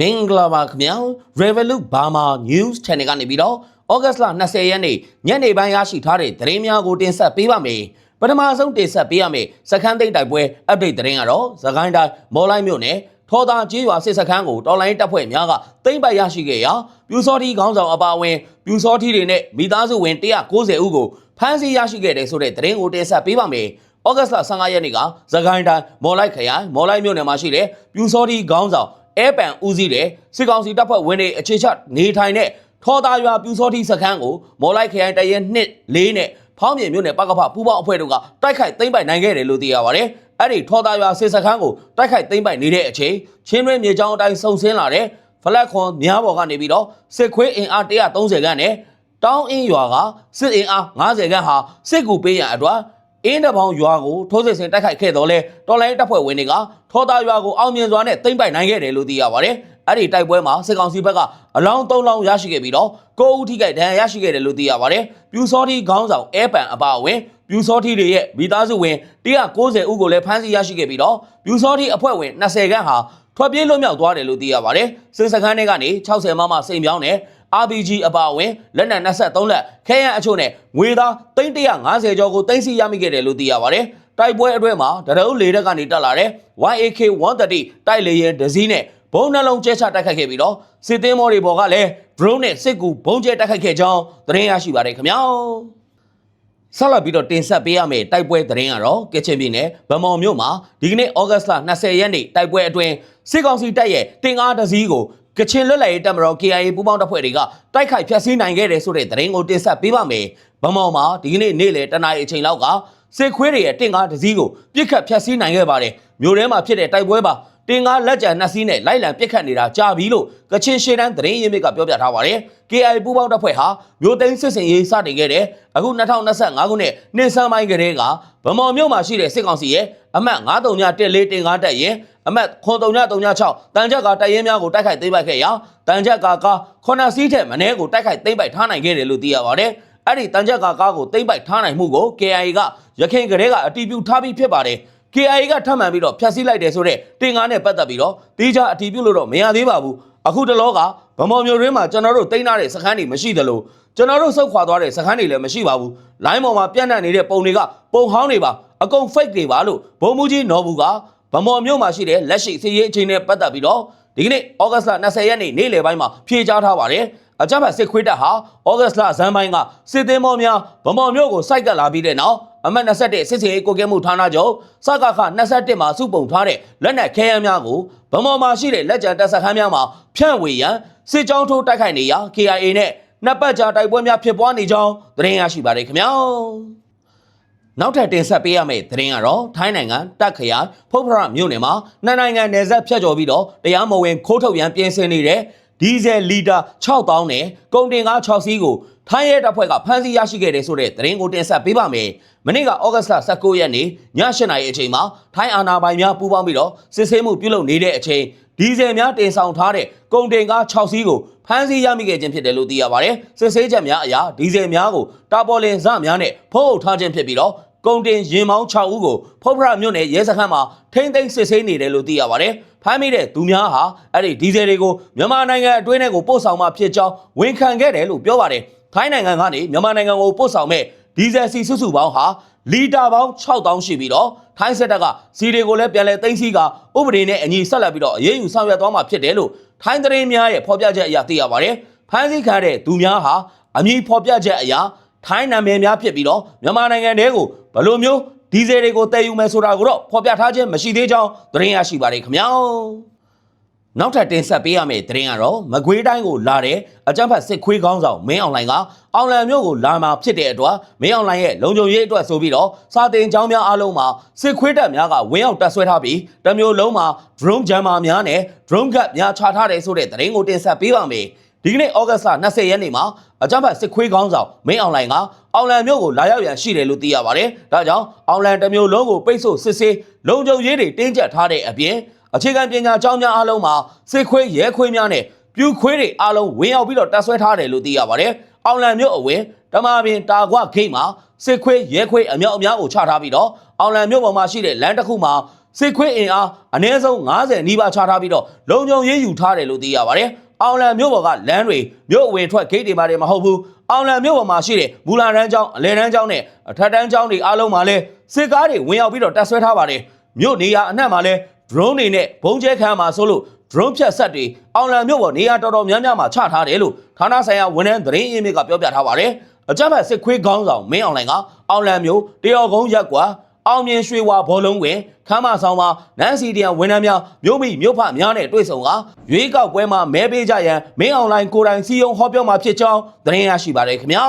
မင်္ဂလာပါခင်ဗျာ Revolut Burma News Channel ကနေပြီးတော့ဩဂတ်လ20ရက်နေ့ညနေပိုင်းရရှိထားတဲ့သတင်းများကိုတင်ဆက်ပေးပါမယ်ပထမဆုံးတင်ဆက်ပေးရမယ့်စခန်းသိမ်းတိုက်ပွဲ update သတင်းကတော့သခိုင်းတိုင်းမော်လိုက်မြို့နယ်ထောသားကျေးရွာစစ်စခန်းကိုတော်လိုင်းတပ်ဖွဲ့များကသိမ်းပိုက်ရရှိခဲ့ရာပြူစောတိခေါင်းဆောင်အပါအဝင်ပြူစောတိတွေနဲ့မိသားစုဝင်190ဦးကိုဖမ်းဆီးရရှိခဲ့တယ်ဆိုတဲ့သတင်းကိုတင်ဆက်ပေးပါမယ်ဩဂတ်လ15ရက်နေ့ကသခိုင်းတိုင်းမော်လိုက်ခရိုင်မော်လိုက်မြို့နယ်မှာရှိတဲ့ပြူစောတိခေါင်းဆောင် အဲပန်ဦးစီးတဲ့စစ်ကောင်စီတပ်ဖွဲ့ဝင်တွေအခြေချနေထိုင်တဲ့ထောသားရွာပြူစောတိစခန်းကိုမော်လိုက်ခရိုင်တရဲ2 4နဲ့ဖောင်းမြေမြို့နယ်ပကဖပူပေါင်းအဖွဲ့တို့ကတိုက်ခိုက်သိမ်းပိုက်နိုင်ခဲ့တယ်လို့သိရပါတယ်။အဲ့ဒီထောသားရွာစစ်စခန်းကိုတိုက်ခိုက်သိမ်းပိုက်နေတဲ့အချိန်ချင်းတွင်းမြေကြောင်းအတိုင်းစုံဆင်းလာတဲ့ဖလက်ခွန်များပေါ်ကနေပြီးတော့စစ်ခွေးအင်အား130ခန်းနဲ့တောင်းအင်းရွာကစစ်အင်အား90ခန်းဟာစစ်ကူပေးရန်အတွက် အင်းတပေါင်းရွာကိုထိုးစစ်ဆင်တိုက်ခိုက်ခဲ့တော့လဲတော်လိုင်းတပ်ဖွဲ့ဝင်တွေကထောသားရွာကိုအောင်မြင်စွာနဲ့သိမ်းပိုက်နိုင်ခဲ့တယ်လို့သိရပါတယ်။အဲ့ဒီတိုက်ပွဲမှာစစ်ကောင်စီဘက်ကအလောင်း၃လောင်းရရှိခဲ့ပြီးတော့ကိုဦးထိခိုက်ဒဏ်ရာရရှိခဲ့တယ်လို့သိရပါတယ်။ပြူစောတိခေါင်းဆောင်အဲပန်အပါအဝင်ပြူစောတိတွေရဲ့မိသားစုဝင်190ဦးကိုလည်းဖမ်းဆီးရရှိခဲ့ပြီးတော့ပြူစောတိအဖွဲ့ဝင်20ခန်းဟာထွက်ပြေးလွတ်မြောက်သွားတယ်လို့သိရပါတယ်။စစ်စခန်းတွေကနေ60မမစိန်ပြောင်းနဲ့ RPG အပါအဝင်လက်နက်23လက်ခဲယမ်းအချို့နဲ့ငွေသား350ကျော်ကိုတင်စီရမိခဲ့တယ်လို့သိရပါတယ်။တိုက်ပွဲအတွဲမှာတရုတ်လေတပ်ကနေတက်လာတဲ့ YAK 130တိုက်လေယာဉ်ဒဇီးနဲ့ဘုံနှလုံးကျဲချတိုက်ခိုက်ခဲ့ပြီးတော့စစ်သေးမောတွေပေါ်ကလည်း drone နဲ့စစ်ကူဘုံကျဲတိုက်ခိုက်ခဲ့ကြောင်းသတင်းရရှိပါတယ်ခင်ဗျာ။ဆက်လက်ပြီးတော့တင်ဆက်ပေးရမယ့်တိုက်ပွဲသတင်းကတော့ကချင်ပြည်နယ်ဗမော်မြို့မှာဒီကနေ့ဩဂတ်လ20ရက်နေ့တိုက်ပွဲအတွင်းစစ်ကောင်စီတပ်ရဲ့တင်ကားတစ်စီးကို ကချင်လွတ်လပ်ရေးတပ်မတော် KIA ပူးပေါင်းတပ်ဖွဲ့တွေကတိုက်ခိုက်ဖျက်ဆီးနိုင်ခဲ့တယ်ဆိုတဲ့သတင်းကိုတင်ဆက်ပေးပါမယ်။ဗမော်မှာဒီကနေ့နေ့လယ်တနာရီအချိန်လောက်ကစစ်ခွေးတွေရဲ့တင်ကားတစ်စီးကိုပြစ်ခတ်ဖျက်ဆီးနိုင်ခဲ့ပါတယ်။မြို့ထဲမှာဖြစ်တဲ့တိုက်ပွဲပါတင်ကားလက်ကျန်နှစ်စီးနဲ့လိုက်လံပစ်ခတ်နေတာကြာပြီလို့ကချင်ရှေ့တန်းသတင်းရင်းမြစ်ကပြောပြထားပါတယ်။ KI ပူးပေါင်းတပ်ဖွဲ့ဟာမြို့သိမ်းစစ်စင်ရေးစတင်ခဲ့တဲ့အခု2025ခုနှစ်နှစ်ဆန်းပိုင်းကတည်းကဗမော်မြို့မှာရှိတဲ့စစ်ကောင်စီရဲ့အမှတ်9314တင်ကားတပ်ရင် အမှတ်9336တန်ချက်ကတပ်ရင်များကိုတိုက်ခိုက်သိမ်းပိုက်ခဲ့ရာတန်ချက်ကကား9စီးထက်မနည်းကိုတိုက်ခိုက်သိမ်းပိုက်ထားနိုင်ခဲ့တယ်လို့သိရပါတယ်။အဲ့ဒီတန်ချက်ကကားကိုသိမ်းပိုက်ထားနိုင်မှုကို KI ကရခိုင်ကလေးကအတီးပြုထားပြီးဖြစ်ပါတယ်။ KIA ကထပ်မံပြီးတော့ဖျက်ဆီးလိုက်တယ်ဆိုတော့တင်ကားနဲ့ပတ်သက်ပြီးတော့တေးကြအတီးပြုလို့တော့မရသေးပါဘူးအခုတလောကဗမော်မျိုးရင်းမှာကျွန်တော်တို့တင်ထားတဲ့စခန်းတွေမရှိသလိုကျွန်တော်တို့စုတ်ခွာသွားတဲ့စခန်းတွေလည်းမရှိပါဘူးလိုင်းပေါ်မှာပြန့်နှံ့နေတဲ့ပုံတွေကပုံဟောင်းတွေပါအကုန် fake တွေပါလို့ဘုံမူကြီးနော်ဘူးက ဗမော်မျိုးမှာရှိတဲ့လက်ရှိစီရေးအချိန်နဲ့ပတ်သက်ပြီးတော့ဒီကနေ့ဩဂတ်လ20ရက်နေ့နေ့လယ်ပိုင်းမှာဖြေကြားထားပါတယ်အကြမ်းဖက်စစ်ခွေးတပ်ဟာဩဂတ်လဇန်ပိုင်းကစစ်သည်မော်များဗမော်မျိုးကိုစိုက်ကပ်လာပြီးတဲ့နောက်အမှတ်21စစ်စင်ရေးကိုကဲမှုဌာနချုပ်စကခ21မှာစုပုံထားတဲ့လက်နက်ခဲယမ်းများကိုဗမော်မှာရှိတဲ့လက်ကျန်တပ်စခန်းများမှာဖြန့်ဝေရန်စစ်ကြောင်းထိုးတိုက်ခိုက်နေရာ KIA နဲ့နှစ်ပတ်ကြာတိုက်ပွဲများဖြစ်ပွားနေကြောင်းသတင်းရရှိပါတယ်ခင်ဗျာ နောက်ထပ်တင်ဆက်ပေးရမယ့်သတင်းကတော့ထိုင်းနိုင်ငံတက်ခရိုင်ဖုတ်ဖရမြို့နယ်မှာနှစ်နိုင်ငံနယ်စပ်ဖြတ်ကျော်ပြီးတော့တရားမဝင်ခိုးထုတ်ရန်ပြင်ဆင်နေတဲ့ဒီဇယ်လီတာ6000နဲ့ကုန်တင်ကား6စီးကို ထိုင်းရဲတပ်ဖွဲ့ကဖမ်းဆီးရရှိခဲ့တယ်ဆိုတဲ့သတင်းကိုတင်ဆက်ပေးပါမယ်။မနေ့ကဩဂတ်လ19ရက်နေ့ည8နာရီအချိန်မှာထိုင်းအာဏာပိုင်များပူးပေါင်းပြီးတော့စစ်ဆေးမှုပြုလုပ်နေတဲ့အချိန်ဒီဇယ်များတင်ဆောင်ထားတဲ့ကုန်တင်ကား6စီးကိုဖမ်းဆီးရမိခဲ့ခြင်းဖြစ်တယ်လို့သိရပါတယ်။စစ်ဆေးချက်များအရဒီဇယ်များကိုတာပေါ်လင်စများနဲ့ဖုံးအုပ်ထားခြင်းဖြစ်ပြီးတော့ကုန်တင်ရင်မောင်း6ဦးကိုဖုတ်ဖရမြို့နယ်ရဲစခန်းမှာထိမ့်သိမ်းစစ်ဆေးနေတယ်လို့သိရပါတယ်။ဖမ်းမိတဲ့သူများဟာအဲ့ဒီဒီဇယ်တွေကိုမြန်မာနိုင်ငံအတွင်းထဲကိုပို့ဆောင်မှဖြစ်ကြောင်းဝန်ခံခဲ့တယ်လို့ပြောပါတယ်။ ထိုင်းနိုင်ငံကနေမြန်မာနိုင်ငံကိုပို့ဆောင်မဲ့ဒီဇယ်စီစုစုပေါင်းဟာလီတာပေါင်း6000ရှိပြီးတော့ထိုင်းစစ်တပ်ကစီတွေကိုလည်းပြန်လည်သိမ်းဆည်းကဥပဒေနဲ့အညီဆက်လက်ပြီးတော့အရေးယူဆောင်ရွက်သွားမှာဖြစ်တယ်လို့ထိုင်းသတင်းများရဲ့ဖော်ပြချက်အရသိရပါတယ်။ဖမ်းဆီးခံတဲ့သူများဟာအမည်ဖော်ပြချက်အရာထိုင်းနာမည်များဖြစ်ပြီးတော့မြန်မာနိုင်ငံတဲကိုဘယ်လိုမျိုးဒီဇယ်တွေကိုတည်ယူမယ်ဆိုတာကိုတော့ဖော်ပြထားခြင်းမရှိသေးကြောင်းသတင်းရရှိပါတယ်ခင်ဗျာ နောက်ထပ်တင်ဆက်ပေးရမယ့်သတင်းကတော့မကွေးတိုင်းကိုလာတဲ့အကြမ်းဖက်စစ်ခွေးကောင်းဆောင်မင်းအောင်လှိုင်ကအောင်လံမြို့ကိုလာမှာဖြစ်တဲ့အတွက်မင်းအောင်လှိုင်ရဲ့လုံခြုံရေးအတွက်ဆိုပြီးတော့စာတင်ကျောင်းများအားလုံးမှာစစ်ခွေးတပ်များကဝင်းအောင်တပ်ဆွဲထားပြီးတမျိုးလုံးမှာ drone jammer များနဲ့ drone gun များချထားတယ်ဆိုတဲ့သတင်းကိုတင်ဆက်ပေးပါမယ်ဒီကနေ့ဩဂတ်လ20ရက်နေ့မှာအကြမ်းဖက်စစ်ခွေးကောင်းဆောင်မင်းအောင်လှိုင်ကအောင်လံမြို့ကိုလာရောက်ရန်ရှိတယ်လို့သိရပါတယ်။ဒါကြောင့်အောင်လံတစ်မျိုးလုံးကိုပိတ်ဆို့စစ်ဆေးလုံခြုံရေးတွေတင်းကျပ်ထားတဲ့အပြင် အခြေခံပညာကျောင်းများအားလုံးမှာစစ်ခွေးရဲခွေးများနဲ့ပြူခွေးတွေအားလုံးဝင်ရောက်ပြီးတော့တပ်ဆွဲထားတယ်လို့သိရပါတယ်။အောင်လံမြို့အဝင်ဓမ္မပင်တာကွဂိတ်မှာစစ်ခွေးရဲခွေးအမြောက်အများကိုချထားပြီးတော့အောင်လံမြို့ပေါ်မှာရှိတဲ့လမ်းတစ်ခုမှာစစ်ခွေးအင်အားအနည်းဆုံး90နီးပါးချထားပြီးတော့လုံခြုံရေးယူထားတယ်လို့သိရပါတယ်။အောင်လံမြို့ပေါ်ကလမ်းတွေမြို့အဝင်ထွက်ဂိတ်တွေပါတယ်မဟုတ်ဘူး။အောင်လံမြို့ပေါ်မှာရှိတဲ့မူလာရန်ကျောင်းအလဲရန်ကျောင်းနဲ့အထက်တန်းကျောင်းတွေအားလုံးမှာလည်းစစ်ကားတွေဝင်ရောက်ပြီးတော့တပ်ဆွဲထားပါတယ်။မြို့နေရာအနှံ့မှာလည်း drone တွေနဲ့ဘုံကျဲခံမှာဆိုလို့ drone ဖြတ်ဆက်တွေအောင်လံမြို့ပေါ်နေရာတော်တော်များများမှာချထားတယ်လို့ဌာနဆိုင်ရာဝန်ထမ်းသတင်းအင်းမြစ်ကပြောပြထားပါတယ်။အကြမ်းဖက်စစ်ခွေးခေါင်းဆောင်မင်းအောင်လှိုင်ကအောင်လံမြို့တရော်ကုန်းရက်ကွာအောင်မြင်ရွှေဝါဘောလုံးဝင်ခမ်းမဆောင်မှာနန်းစီတရန်ဝန်ထမ်းများမြို့မိမြို့ဖများနဲ့တွေ့ဆုံကရွေးကောက်ပွဲမှာမဲပေးကြရန်မင်းအောင်လှိုင်ကိုယ်တိုင်စီယုံဟောပြောမှာဖြစ်ကြောင်းသတင်းရရှိပါတယ်ခင်ဗျာ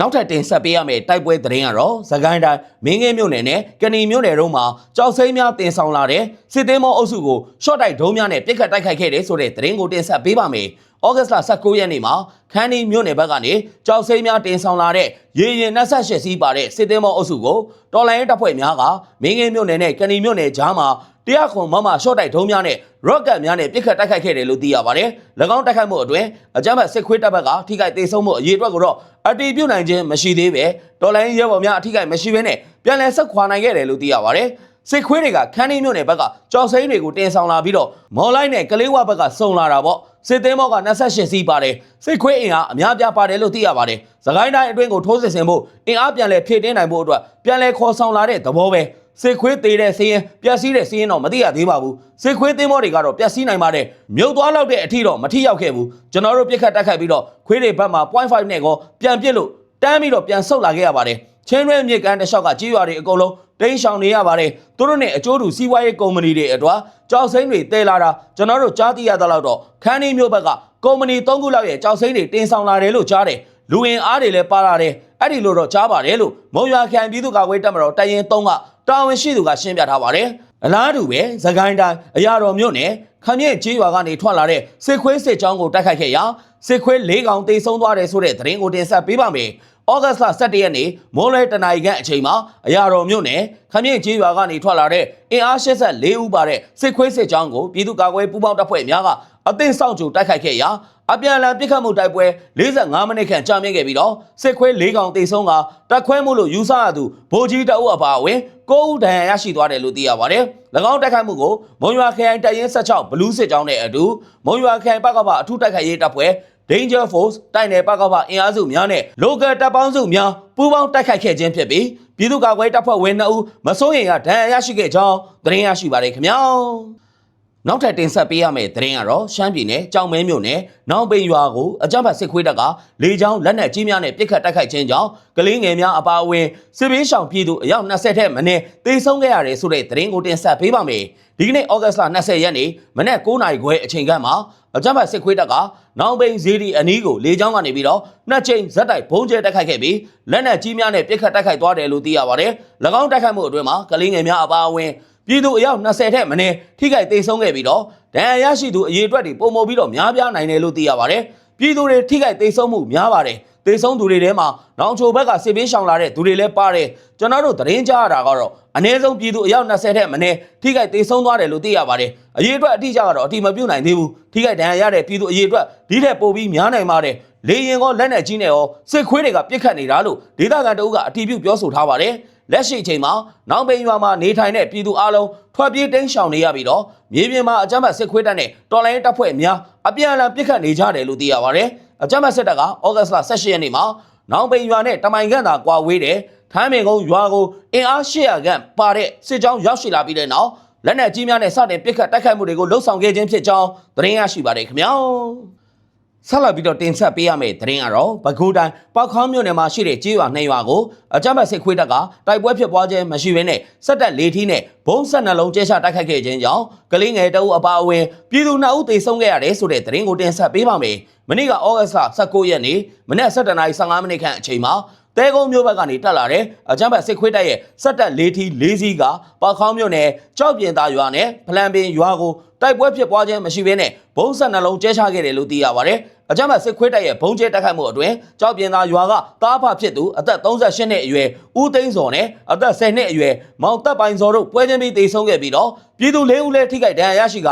နောက်ထပ်တင်ဆက်ပေးရမယ့်တိုက်ပွဲသတင်းကတော့သကိုင်းတိုင်းမင်းငယ်မြို့နယ်နဲ့ကဏီမြို့နယ်တို့မှာကြောက်စိမ်းများတင်ဆောင်လာတဲ့စစ်သေးမောအုပ်စုကိုရှော့တိုက်ဒုံးများနဲ့ပစ်ခတ်တိုက်ခိုက်ခဲ့တဲ့ဆိုတဲ့သတင်းကိုတင်ဆက်ပေးပါမယ်။ဩဂတ်စ်လ19ရက်နေ့မှာခန်းဒီမြို့နယ်ဘက်ကနေကြောက်စိမ်းများတင်ဆောင်လာတဲ့ရေရင်28စီးပါတဲ့စစ်သေးမောအုပ်စုကိုတော်လိုင်းတပ်ဖွဲ့များကမင်းငယ်မြို့နယ်နဲ့ကဏီမြို့နယ်ကြားမှာ တရားခွန်မမရှော့တိုက်ဒုံးများနဲ့ရော့ကတ်များနဲ့ပစ်ခတ်တိုက်ခိုက်ခဲ့တယ်လို့သိရပါတယ်။၎င်းတိုက်ခိုက်မှုအတွင်းအကြမ်းဖက်စစ်ခွေးတပ်ဘက်ကထိခိုက်ဒေဆုံးမှုအရေးအတွက်ကိုတော့အတီးပြုတ်နိုင်ခြင်းမရှိသေးပဲတော်လိုင်းရဲဘော်များအထိခိုက်မရှိဘဲနဲ့ပြန်လည်ဆက်ခွာနိုင်ခဲ့တယ်လို့သိရပါတယ်။စစ်ခွေးတွေကခန်းနေမြို့နယ်ဘက်ကကြောက်စိမ်းတွေကိုတင်ဆောင်လာပြီးတော့မော်လိုက်နဲ့ကလေးဝဘက်ကစုံလာတာပေါ့စစ်သေးမောက28စီးပါတယ်စစ်ခွေးအင်အားအများပြားပါတယ်လို့သိရပါတယ်။သခိုင်းတိုင်းအတွင်းကိုထိုးစစ်ဆင်ဖို့အင်အားပြန်လည်ဖြည့်တင်းနိုင်ဖို့အတွက်ပြန်လည်ခေါ်ဆောင်လာတဲ့သဘောပဲ စစ်ခွေးသေးတဲ့စီးရင်ပျက်စီးတဲ့စီးရင်တော့မသိရသေးပါဘူးစစ်ခွေးသင်းမောတွေကတော့ပျက်စီးနိုင်ပါတယ်မြုပ်သွားလောက်တဲ့အထိတော့မထိရောက်ခဲ့ဘူးကျွန်တော်တို့ပြစ်ခတ်တက်ခတ်ပြီးတော့ခွေးတွေဘက်မှာ0.5နဲ့ကောပြန်ပစ်လို့တန်းပြီးတော့ပြန်ဆုတ်လာခဲ့ရပါတယ်ချင်းရွဲမြေကန်တစ်လျှောက်ကကြီးရွာတွေအကုန်လုံးတိန်းရှောင်နေရပါတယ်သူတို့နဲ့အကျိုးတူစီးပွားရေးကုမ္ပဏီတွေအထွာကြောက်စိမ့်တွေတဲလာတာကျွန်တော်တို့ကြားသိရသလောက်တော့ခန်းဒီမျိုးဘက်ကကုမ္ပဏီ၃ခုလောက်ရဲ့ကြောက်စိမ့်တွေတင်ဆောင်လာတယ်လို့ကြားတယ်လူဝင်အားတွေလည်းပါလာတယ်အဲ့ဒီလိုတော့ကြားပါတယ်လို့မုံရွာခိုင်ပြည်သူ့ကာကွယ်တပ်မတော်တရင်၃က တာဝန်ရှိသူကရှင်းပြထားပါတယ်အလားတူပဲသခိုင်းတိုင်းအရာတော်မြို့နယ်ခမြင့်ကျေးရွာကနေထွက်လာတဲ့စစ်ခွေးစစ်ကြောင်းကိုတိုက်ခိုက်ခဲ့ရာစစ်ခွေး၄ကောင်တေဆုံးသွားတယ်ဆိုတဲ့သတင်းကိုတင်ဆက်ပေးပါမယ်။ ဩဂတ်စ်လ17ရက်နေ့မိုးလဲတနိုင်ခန့်အချိန်မှာအရာတော်မြို့နယ်ခမြင့်ကျေးရွာကနေထွက်လာတဲ့အင်အား84ဦးပါတဲ့စစ်ခွေးစစ်ကြောင်းကိုပြည်သူ့ကာကွယ်ပူးပေါင်းတပ်ဖွဲ့များကအသင်းစောင့်ကြိုတိုက်ခိုက်ခဲ့ရာအပြန်အလှန်ပစ်ခတ်မှုတိုက်ပွဲ45မိနစ်ခန့်ကြာမြင့်ခဲ့ပြီးတော့စစ်ခွေး၄ကောင်တေဆုံးကတက်ခွဲမှုလို့ယူဆရသူဗိုလ်ကြီးတအုပ်အပါအဝင်9ဦးဒဏ်ရာရရှိသွားတယ်လို့သိရပါတယ်။၎င်းတိုက်ခိုက်မှုကိုမုံရွာခရိုင်တပ်ရင်း16ဘလူးစစ်ကြောင်းနဲ့အတူမုံရွာခရိုင်ပကပအထူးတိုက်ခိုက်ရေးတပ်ဖွဲ့ Danger Force တိုက်နယ်ပကပအင်အားစုများနဲ့ local တပ်ပေါင်းစုများပူးပေါင်းတိုက်ခိုက်ခဲ့ခြင်းဖြစ်ပြီးပြည်သူ့ကာကွယ်တပ်ဖွဲ့ဝင်2ဦးမစိုးရိမ်ရဒဏ်ရာရရှိခဲ့ကြောင်းသတင်းရရှိပါတယ်ခင်ဗျာ။ နောက်ထပ်တင်ဆက်ပေးရမယ့်သတင်းကတော့ရှမ်းပြည်နယ်ကြောင်မဲမြို့နယ်နောင်ပိန်ရွာကိုအကြမ်းဖက်စစ်ခွေးတပ်ကလေကြောင်းလက်နက်ကြီးများနဲ့ပစ်ခတ်တိုက်ခိုက်ခြင်းကြောင့်ကလေးငယ်များအပါအဝင်စစ်ဘေးရှောင်ပြည်သူအယောက်20ထက်မနည်းသေဆုံးခဲ့ရတယ်ဆိုတဲ့သတင်းကိုတင်ဆက်ပေးပါမယ်။ဒီကနေ့ဩဂတ်စ်လ20ရက်နေ့မနက်9:00နာရီခွဲအချိန်ခန့်မှာအကြမ်းဖက်စစ်ခွေးတပ်ကနောင်ပိန်ဇီဒီအနီးကိုလေကြောင်းကနေပြီးတော့နှစ်ချိန်ဇက်တိုက်ဘုံကျဲတိုက်ခိုက်ခဲ့ပြီးလက်နက်ကြီးများနဲ့ပစ်ခတ်တိုက်ခိုက်သွားတယ်လို့သိရပါတယ်။၎င်းတိုက်ခိုက်မှုအတွင်းမှာကလေးငယ်များအပါအဝင် ပြည်သူအယောက်20ထက်မနည်းထိခိုက်ဒေဆုံးခဲ့ပြီးတော့ဒဏ်ရာရရှိသူအရေအတွက်တွေပုံမပြီးတော့များပြားနိုင်တယ်လို့သိရပါတယ်။ပြည်သူတွေထိခိုက်ဒေဆုံးမှုများပါတယ်။ဒေဆုံးသူတွေထဲမှာနောင်ချိုဘက်ကစစ်ပေးရှောင်လာတဲ့သူတွေလည်းပါတယ်။ကျွန်တော်တို့သတင်းကြားရတာကတော့အနည်းဆုံးပြည်သူအယောက်20ထက်မနည်းထိခိုက်ဒေဆုံးသွားတယ်လို့သိရပါတယ်။အရေအတွက်အတိအကျကတော့အတိမပြုတ်နိုင်သေးဘူး။ထိခိုက်ဒဏ်ရာရတဲ့ပြည်သူအရေအတွက်ဒီထက်ပိုပြီးများနိုင်ပါတယ်။လေရင်ကောလက်နက်ကြီးနဲ့ရောစစ်ခွေးတွေကပြစ်ခတ်နေတာလို့ဒေသခံတအုပ်ကအတီးပြုတ်ပြောဆိုထားပါတယ်။ လက်ရှိအချိန်မှာနောင်ပိန်ရွာမှာနေထိုင်တဲ့ပြည်သူအလုံးထွက်ပြေးတိမ်းရှောင်နေရပြီးတော့မြေပြင်မှာအကြမ်းဖက်စစ်ခွေးတပ်နဲ့တော်လိုင်းတပ်ဖွဲ့များအပြန်အလှန်ပစ်ခတ်နေကြတယ်လို့သိရပါတယ်။အကြမ်းဖက်စစ်တပ်ကဩဂတ်စ်လ18ရက်နေ့မှာနောင်ပိန်ရွာနဲ့တမိုင်ခန့်သာကွာဝေးတဲ့ထမ်းပင်ကုန်းရွာကိုအင်အား800ခန့်ပါတဲ့စစ်ကြောင်းရောက်ရှိလာပြီးတဲ့နောက်လက်နက်ကြီးများနဲ့စတင်ပစ်ခတ်တိုက်ခိုက်မှုတွေကိုလှုပ်ဆောင်ခဲ့ခြင်းဖြစ်ကြောင်းသတင်းရရှိပါတယ်ခင်ဗျာ။ ဆက်လက်ပြီးတော့တင်ဆက်ပေးရမယ့်သတင်းကတော့ပဲခူးတိုင်းပောက်ခေါင်းမြို့နယ်မှာရှိတဲ့ကျေးရွာနှစ်ရွာကိုအကြမ်းဖက်စစ်ခွေးတပ်ကတိုက်ပွဲဖြစ်ပွားခြင်းမရှိဘဲနဲ့စက်တက်လေးထီးနဲ့ဘုံဆက်နှလုံးကျဲချတိုက်ခိုက်ခဲ့ခြင်းကြောင့်ကလေးငယ်တအုပ်အပါအဝင်ပြည်သူနှစ်ဦးသေဆုံးခဲ့ရတယ်ဆိုတဲ့သတင်းကိုတင်ဆက်ပေးပါမယ်။မနေ့ကဩဂတ်စ်19ရက်နေ့မနေ့7:15မိနစ်ခန့်အချိန်မှာ တဲကုန်းမြို့ဘက်ကနေတက်လာတဲ့အကြမ်းဖက်စစ်ခွေးတပ်ရဲ့စက်တက်လေးထီလေးစီးကပောက်ခေါင်းမြို့နယ်ကြောက်ပြင်သားရွာနဲ့ဖလန်ပင်ရွာကိုတိုက်ပွဲဖြစ်ပွားခြင်းမရှိဘဲနဲ့ဘုံဆက်နှလုံးကျဲချခဲ့တယ်လို့သိရပါတယ်။အကြမ်းဖက်စစ်ခွေးတပ်ရဲ့ဘုံကျဲတိုက်ခိုက်မှုအတွင်းကြောက်ပြင်သားရွာကတားဖဖြစ်သူအသက်38နှစ်အရွယ်ဦးသိန်းစော်နဲ့အသက်10နှစ်အရွယ်မောင်သက်ပိုင်စော်တို့ပွဲချင်းပြီးတေဆုံးခဲ့ပြီးတော့ပြည်သူ၄ဦးလည်းထိခိုက်ဒဏ်ရာရရှိက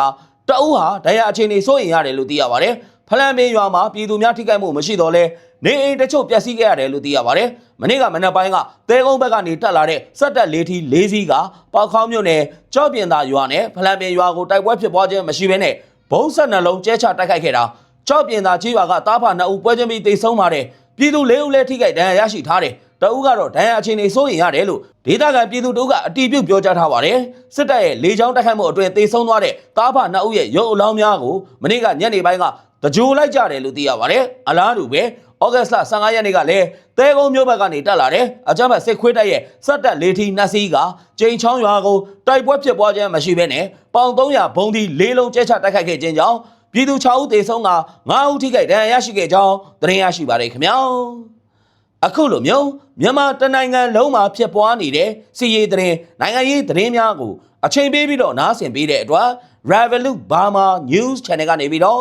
တအုပ်ဟာဒဏ်ရာအခြေအနေစိုးရင်ရတယ်လို့သိရပါတယ်။ ဖလန်ပင်ရွာမှာပြည်သူများထိခိုက်မှုမရှိတော့လဲနေအိမ်တချို့ပျက်စီးခဲ့ရတယ်လို့သိရပါတယ်။မနေ့ကမနက်ပိုင်းကတဲကုန်းဘက်ကနေတက်လာတဲ့စက်တက်လေးထီလေးစီးကပေါခေါင်းမြို့နယ်ကြော့ပြင်သာရွာနဲ့ဖလန်ပင်ရွာကိုတိုက်ပွဲဖြစ်ပွားခြင်းမရှိဘဲနဲ့ဘုံဆက်နှလုံးကျဲချတိုက်ခိုက်ခဲ့တာကြော့ပြင်သာကြီးရွာကတားဖာနှစ်ဦးပွဲချင်းပြီးတိတ်ဆုံးပါတယ်ပြည်သူလေးဦးလည်းထိခိုက်ဒဏ်ရာရရှိထားတယ်တအူးကတော့ဒဏ်ရာအခြေအနေစိုးရင်ရတယ်လို့ဒေသခံပြည်သူတို့ကအတီးပြုတ်ပြောကြားထားပါတယ်စစ်တပ်ရဲ့လေကြောင်းတိုက်ခိုက်မှုအတွင်းတိတ်ဆုံးသွားတဲ့တားဖာနှစ်ဦးရဲ့ရုပ်အလောင်းများကိုမနေ့ကညနေပိုင်းက တကြိုလိုက်ကြတယ်လို့သိရပါတယ်အလားတူပဲဩဂတ်စ်လ15ရက်နေ့ကလည်းတဲကုန်းမြို့ဘက်ကနေတက်လာတဲ့အကြမ်းဖက်စစ်ခွေးတပ်ရဲ့စက်တက်လေးထီနှစ်စီးကကျိန်ချောင်းရွာကိုတိုက်ပွဲဖြစ်ပွားခြင်းမရှိဘဲနဲ့ပေါင်300ဘုံဒီလေးလုံးကျဲချတိုက်ခိုက်ခဲ့ခြင်းကြောင့်ပြည်သူ6ဦးသေဆုံးက9ဦးထိခိုက်ဒဏ်ရာရရှိခဲ့ကြောင်းသတင်းရရှိပါတယ်ခင်ဗျာအခုလိုမျိုးမြန်မာတနိုင်ငံလုံးမှာဖြစ်ပွားနေတဲ့စီရေးသတင်းနိုင်ငံရေးသတင်းများကိုအချိန်ပေးပြီးတော့နားဆင်ပေးတဲ့အတွက် Revolut Burma News Channel ကနေပြီးတော့